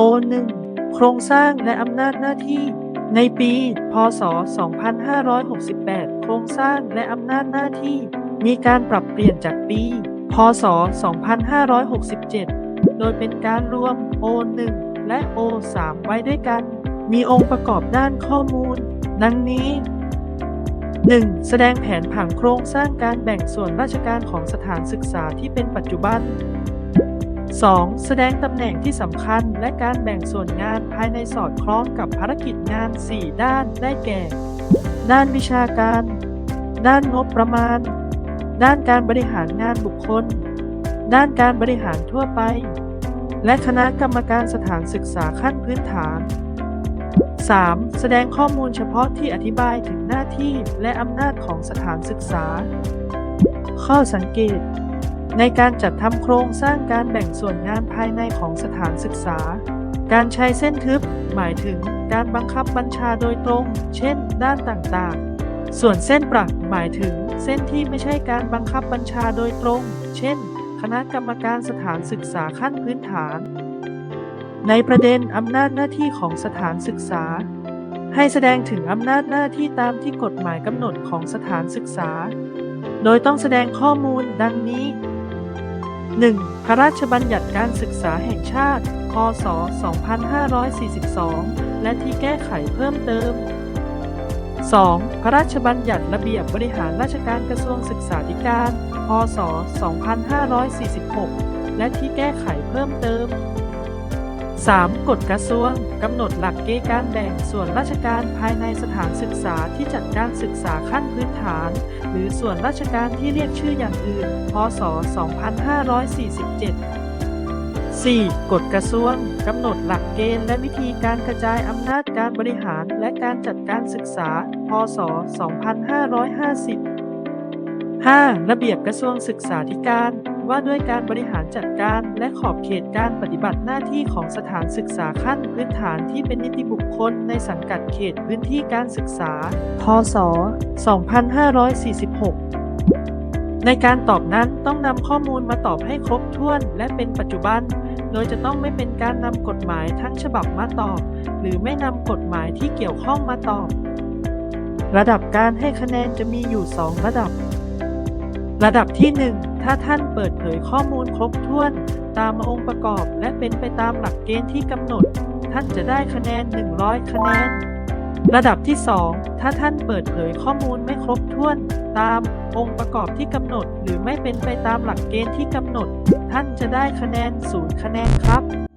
O1 โครงสร้างและอำนาจหน้าที่ ในปี พศ 2568 โครงสร้างและอำนาจหน้าที่ มีการปรับเปลี่ยนจากปี พศ 2567 โดยเป็นการรวม O1 และ O3 ไว้ด้วยกัน มีองค์ประกอบด้านข้อมูล ดังนี้ 1. แสดงแผนผังโครงสร้างการแบ่งส่วนราชการของสถานศึกษาที่เป็นปัจจุบัน 2. แสดงตำแหน่งที่สำคัญและการแบ่งส่วนงานภายในสอดคล้องกับภารกิจงาน 4 ด้านได้แก่ ด้านวิชาการ ด้านงบประมาณ ด้านการบริหารงานบุคคล ด้านการบริหารทั่วไป และคณะกรรมการสถานศึกษาขั้นพื้นฐาน 3. แสดงข้อมูลเฉพาะที่อธิบายถึงหน้าที่และอำนาจของสถานศึกษา ข้อสังเกต ในการจัดทำโครงสร้างการแบ่งส่วนงานภายในของสถานศึกษา การใช้เส้นทึบ หมายถึงการบังคับบัญชาโดยตรง เช่น ด้านต่างๆ ส่วนเส้นปรักหมายถึงเส้นที่ไม่ใช่การบังคับบัญชาโดยตรง เช่น คณะกรรมการสถานศึกษาขั้นพื้นฐาน ในประเด็นอำนาจหน้าที่ของสถานศึกษา ให้แสดงถึงอำนาจหน้าที่ตามที่กฎหมายกำหนดของสถานศึกษา โดยต้องแสดงข้อมูลดังนี้ 1. พระราชบัญญัติการศึกษาแห่งชาติพศ2542 และที่แก้ไขเพิ่มเติม 2. พระราชบัญญัติระเบียบบริหารราชการกระทรวงศึกษาธิการ พศ 2546 และที่แก้ไขเพิ่มเติม 3. กฎกระทรวง กำหนดหลักเกณฑ์การแบ่งส่วนราชการภายในสถานศึกษาที่จัดการศึกษาขั้นพื้นฐาน หรือส่วนราชการที่เรียกชื่ออย่างอื่น พศ 2547 4. กฎกระทรวง กำหนดหลักเกณฑ์และวิธีการกระจายอำนาจการบริหารและการจัดการศึกษา พศ 2550 5. ระเบียบกระทรวงศึกษาธิการ ว่าด้วยการบริหารจัดการและขอบเขตการปฏิบัติหน้าที่ของสถานศึกษาขั้นพื้นฐานที่เป็นนิติบุคคลในสังกัดเขตพื้นที่การศึกษา พศ 2546ในการตอบนั้นต้องนำข้อมูลมาตอบให้ครบถ้วนและเป็นปัจจุบัน โดยจะต้องไม่เป็นการนำกฎหมายทั้งฉบับมาตอบ หรือไม่นำกฎหมายที่เกี่ยวข้องมาตอบ ระดับการให้คะแนนจะมีอยู่ 2 ระดับ ระดับที่ 1 ถ้าท่านเปิดเผยข้อมูลครบถ้วน ตามองค์ประกอบและเป็นไปตามหลักเกณฑ์ที่กำหนด ท่านจะได้คะแนน 100 คะแนน ระดับที่ 2 ถ้าท่านเปิดเผยข้อมูลไม่ครบถ้วน ตามองค์ประกอบที่กำหนด หรือไม่เป็นไปตามหลักเกณฑ์ที่กำหนด ท่านจะได้คะแนน 0 คะแนนครับ